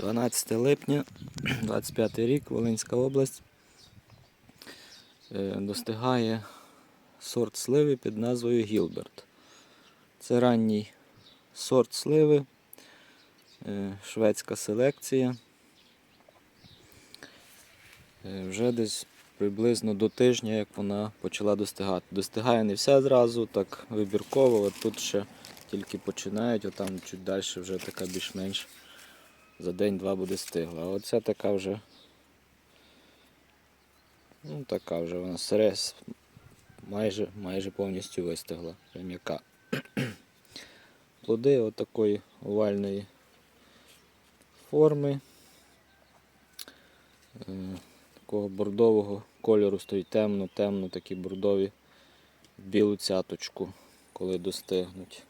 12 липня, 25 рік, Волинська область. Е, Достигає сорт сливи під назвою Гілберт. Це ранній сорт сливи, е, шведська селекція. Е, Вже десь приблизно до тижня, як вона почала достигати. Достигає не вся зразу, так вибірково, от тут ще тільки починають, а там чуть далі вже така більш-менш за день-два буде стигла. А оця така вже. Ну, така вже вона серес майже, майже повністю вистигла. М'яка. Плоди отакої овальної форми. Е, Такого бордового кольору стоїть темно, темно, такі бордові білу цяточку, коли достигнуть.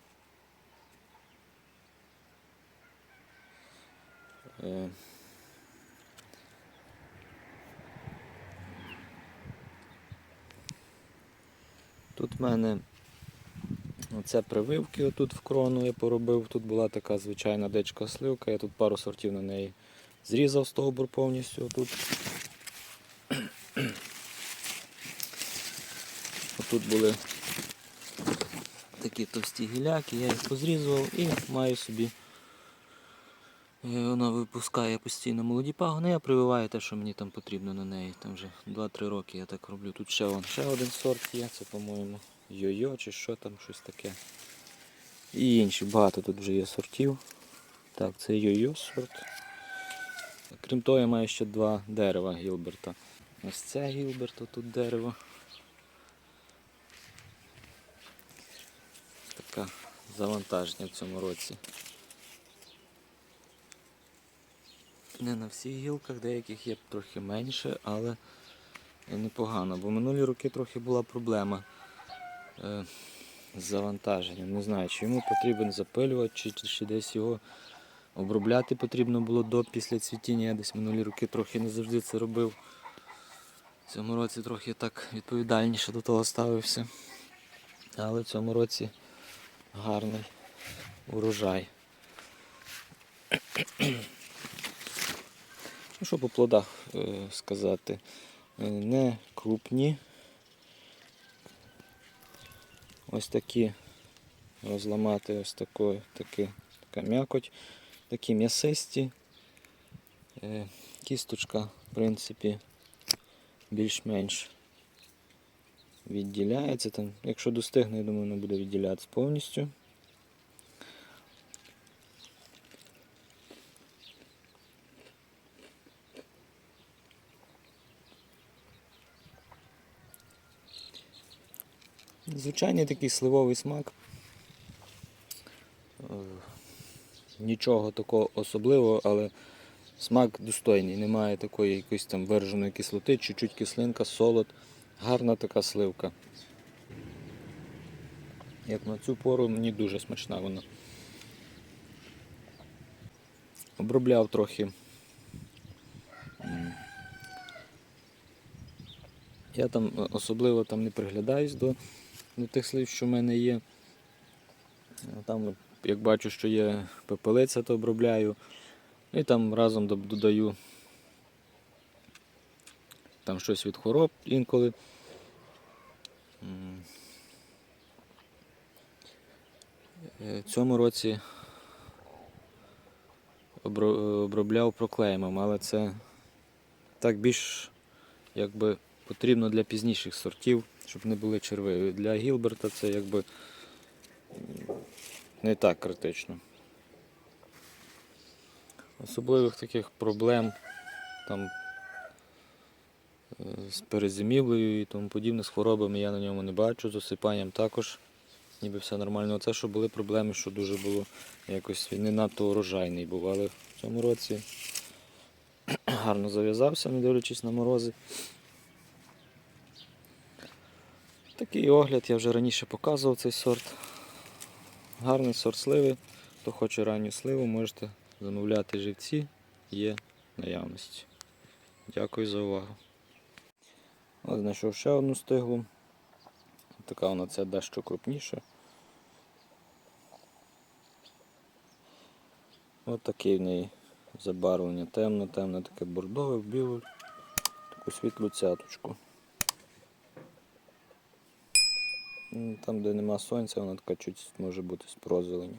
Тут в мене оце прививки отут в крону я поробив. Тут була така звичайна дичка сливка, я тут пару сортів на неї зрізав стовбур повністю отут. Отут були такі товсті гіляки, я їх позрізував і маю собі. Е, Вона випускає постійно молоді пагони, я прививаю те, що мені там потрібно на неї. Там вже 2-3 роки я так роблю. Тут ще, вон, ще один сорт є, це, по-моєму, йо-йо чи що там, щось таке. І інші, багато тут вже є сортів. Так, це йо-йо сорт. Крім того, я маю ще два дерева Гілберта. Ось це Гілберта тут дерево. Така завантаження в цьому році. Не на всіх гілках, деяких є трохи менше, але непогано. Бо минулі роки трохи була проблема е, з завантаженням. Не знаю, чи йому потрібен запилювач, чи, чи, чи десь його обробляти потрібно було до після цвітіння. Я десь минулі роки трохи не завжди це робив. В цьому році трохи так відповідальніше до того ставився. Але в цьому році гарний урожай. Ну, що по плодах е, сказати? Е, Не крупні. Ось такі розламати ось такої, такі, така м'якоть, такі м'ясисті. Е, Кісточка, в принципі, більш-менш відділяється. Там, якщо достигне, я думаю, вона буде відділятися повністю. Звичайний такий сливовий смак. Е, Нічого такого особливого, але смак достойний. Немає такої якоїсь там вираженої кислоти, чуть-чуть кислинка, солод. Гарна така сливка. Як на цю пору мені дуже смачна вона. Обробляв трохи. Я там е, особливо там не приглядаюсь до, до тих слив, що в мене є. Там, як бачу, що є пепелиця, то обробляю. І там разом додаю там щось від хвороб інколи. Е, цьому році обробляв проклеймом, але це так більш якби потрібно для пізніших сортів, щоб не були черви. Для Гілберта це якби не так критично. Особливих таких проблем там е, з перезимівлею і тому подібне, з хворобами я на ньому не бачу, з осипанням також ніби все нормально. Оце, що були проблеми, що дуже було якось не надто урожайний був, але в цьому році гарно зав'язався, не дивлячись на морози. Такий огляд я вже раніше показував цей сорт. Гарний сорт сливи. Хто хоче ранню сливу, можете замовляти живці, є наявності. Дякую за увагу. Ось знайшов ще одну стиглу. Така вона ця дещо крупніша. Ось такий в неї забарвлення темно, темне, таке бордове, в білу, таку світлу цяточку. Там, де нема сонця, вона така чуть може бути з.